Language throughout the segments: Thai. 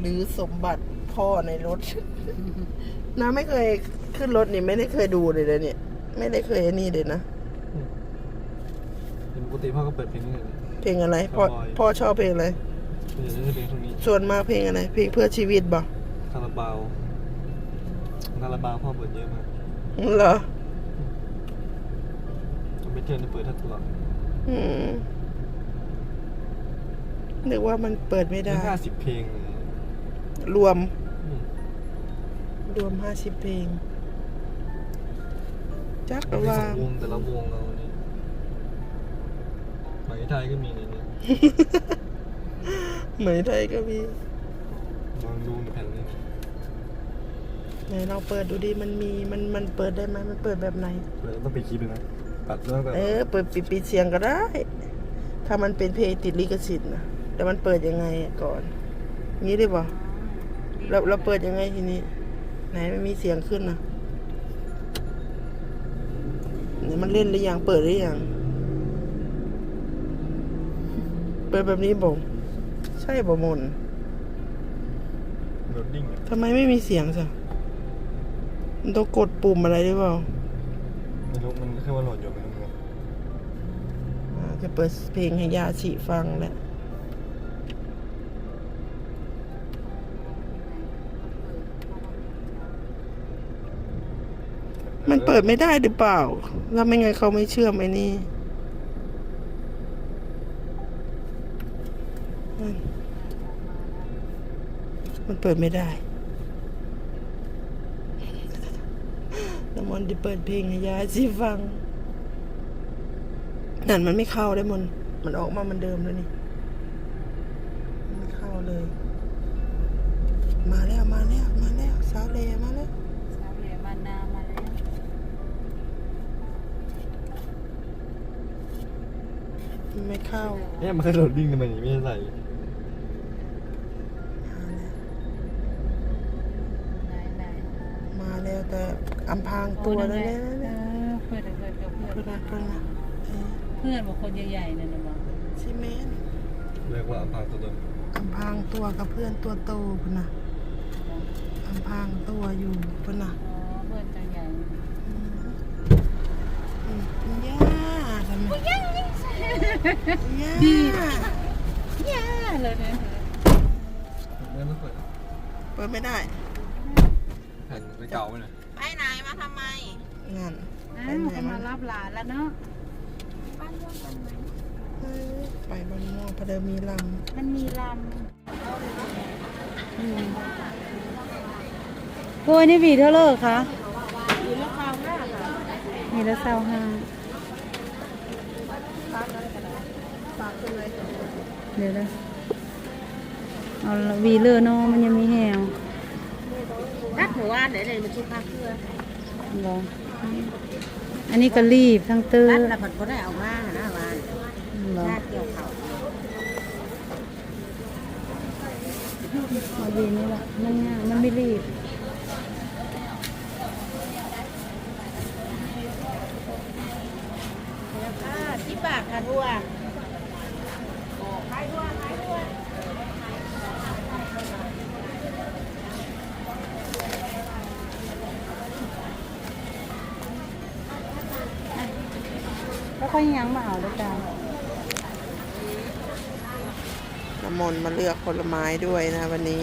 หรือสมบัติพ่อในรถ น้าไม่เคยขึ้นรถนี่ไม่ได้เคยดูเลยเลยเนี่ย ไม่ได้เคยอันนี่เลยนะเป็นปกติพ่อก็เปิดเพลงนี้เลย เพลงอะไรพ่อ Cowboy พ่อชอบเพลงอะไรส่วนใหญ่จะเป็นเพลงพวกนี้ส่วนมากเพลงอะไร เพลงเพื่อชีวิตบ่คาราบาวคาราบาวพ่อเปิดเยอะมากเหรอไม่เที่ยวนี่เปิดทั้งตลอดอืมนึกว่ามันเปิดไม่ได้ห้าสิบเพลงเลย รวมอืมรวมห้าสิบเพลง จักมีว่าสองวงแต่ละวงเราเนี่ยไหมไทยก็มีในนี้เหมยไทยก็มีลองดูในแผ่นนี้ไหนเราเปิดดูดิมันมีมันมันเปิดได้ไหมมันเปิดแบบไหนเปิดต้องไปดคลิปเลยนะตัดตั้งแต่เออเปิดปิดปิดเสียงก็ได้ ถ้ามันเป็นเพลงติดลิขสิทธิ์นะแต่มันเปิดยังไงอะก่อน งี้ได้ป่ะ เราเราเปิดยังไงทีนี้ ไหนไม่มีเสียงขึ้นนะเนี่ยมันเล่นหรือยังเปิดหรือยังเปิดแบบนี้บ่ใช่บ่มนโหลดดิ้งอะทำไมไม่มีเสียงจ้ะมันต้องกดปุ่มอะไรหรือเปล่าไม่รู้มันแค่ว่าโหลดอยู่ไม่รู้ไงอ่าจะเปิดเพลงให้ยาฉีฟังแหละ มันเปิดไม่ได้หรือเปล่า แล้วไม่ไงนเขาไม่เชื่อมไอ้นี่มันเปิดไม่ได้น้ำมนต์จะเปิดเพลงยาชีฟังนั่นมันไม่เข้าได้มน มันออกมามันเดิมแล้วนี่ไม่เข้าเลย มาแล้วมาแล้วมาแล้วสาวเลมาแล้ว สาวเหลมานามาแล้ว มัน ไม่เข้าเนี่ยมันแค่โหลดดิ้งทำไมไม่ใส่ไหนไหนมาแล้วแต่อำพรางตัวแล้วเนี่ยเอเนี่ยอเพื่อนเพื่อนกับเพื่อนเพื่อนนะเพื่อนนะเออเพื่อนบอกคนใหญ่ๆนั่นนะบอกซีเมนต์เรียกว่าอัมพางตัวตนอำพรางตัวกับเพื่อนตัวโตพุ่นนะอำพรางตัวอยู่พุ่นนะ อ๋อเพื่อนจังใหญ่ อืมย่าทำไมย่า แย่เลยเนี่ยแล้วมันเปิดเปิดไม่ได้แผ่นไปเก่าไปหน่อยไปไหนมาทำไมงั้นอ้าไปวไหนก็มัมานรับหลานแล้วเนาะบ้านร่วมกันไหมเออไปบ้านม่วงพอเดิมมีลมันมีลำโอ้ยนี่วีเท่าเลิกคะอยู่ละครห้าค่ะมีละเศร้าห้าำฝากขึ้นเลยเดี๋ยวนะเอาละวีเลอร์เนาะมันยังมีแหวรักหมู่บ้านไหนเลยมันชุบผ้าเครือเหรออันนี้ก็รีบทั้งตื้อรัดละผัดก็ได้เอามาหน้าบ้านเหรอหน้าเกี่ยวเขามาวีนี่แหละมันง่ายมันไม่รีบแล้วก็ที่ปากค่ะทั่วขายทั่วขายทั่ว แล้วค่อยยังมาเอาด้วยกันน้ำมนต์มาเลือกผลไม้ด้วยนะวันนี้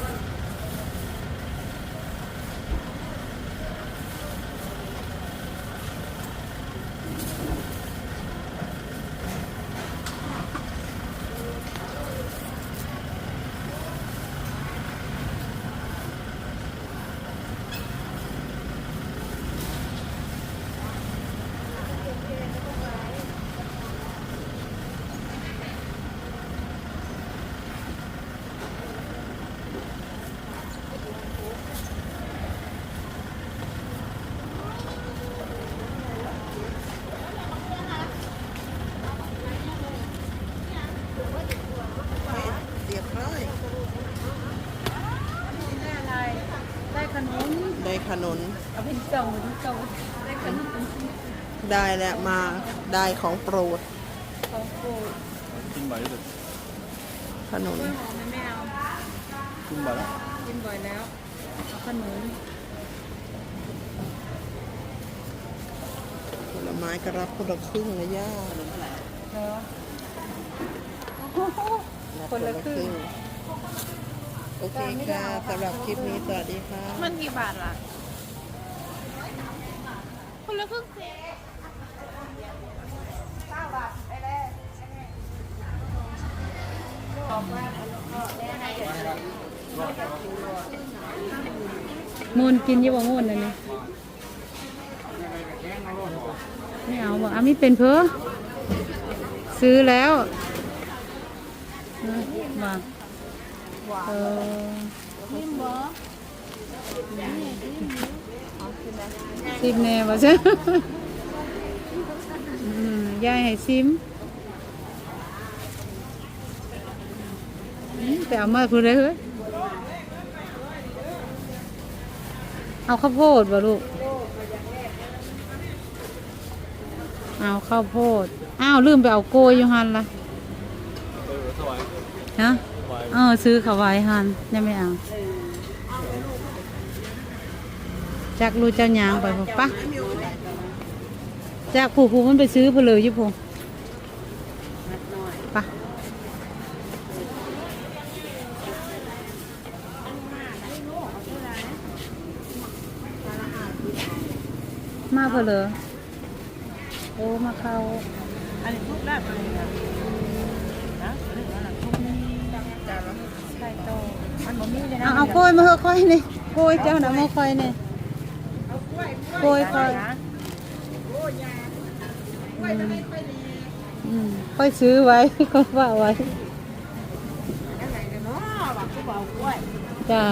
าเป็นสองเหมือนสองได้ขนมได้แล้วมาได้ของโปรด ของโปรดกินบ่อยที่สุดขนมกล้วยหอมไม่เอากินบ่อยแล้วกินบ่อยแล้วเอาขนมผลไม้ก็รับคนละครึ่งนะย่าเนาะคนละครึ่งโอเคค่ะสำหรับคลิปนี้สวัสดีค่ะมันกี่บาทล่ะ คนละครึ่งมูนกินยี่บ่มูนเลยนี่ไม่เอาบ่อามีเป็นเพอซื้อแล้วมาเออ ซิมแน่บ่ใช่อืมยายให้ซิมอืมแต่เอามาพูดเลยเฮ้ยเอาข้าวโพดบ่ลูก เอาข้าวโพด อ้าวลืมไปเอาโกยอยู่หันละเออถวายฮะถวายเออซื้อเขาไว้หันยังไม่เอา จากรูเจ้ายางไปพอปะจากผู้ผู้มันไปซื้อเพนเลยยุพงปะมาเพนเลยโอ้มาเข้าอันนี้ทุกได้ไปเลยนะนะหรือว่าทุกนี้จานละไข่โตมันบ่มีเลยนะเอาเอาโกยมาเหอะค่อยนี่โกยเจ้าหน่ะมาค่อยนี่ โกยค่อยอืมค่อยซื้อไว้ก็ว่าไว้อะไรกันเนาะบักกูบอกกล้วยจ้า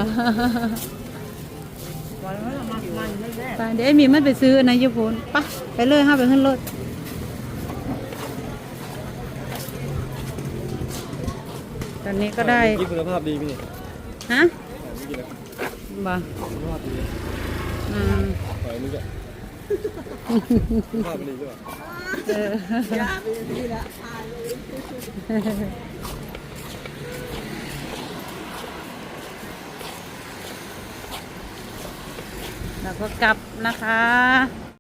บอกแล้วว่ามันมันไม่แย่ไปเดี๋ยวไอ้หมีมันไปซื้ออันนะยุพนไปะไปเลยห้าไปขึ้นรถตอนนี้ก็ได้กินคุณภาพดีพี่นี่ฮะไม่ กินแล้วบ่ภาพนี้ใช่ปะคุณภาพดีด้วยเออแล้วก็กลับนะคะ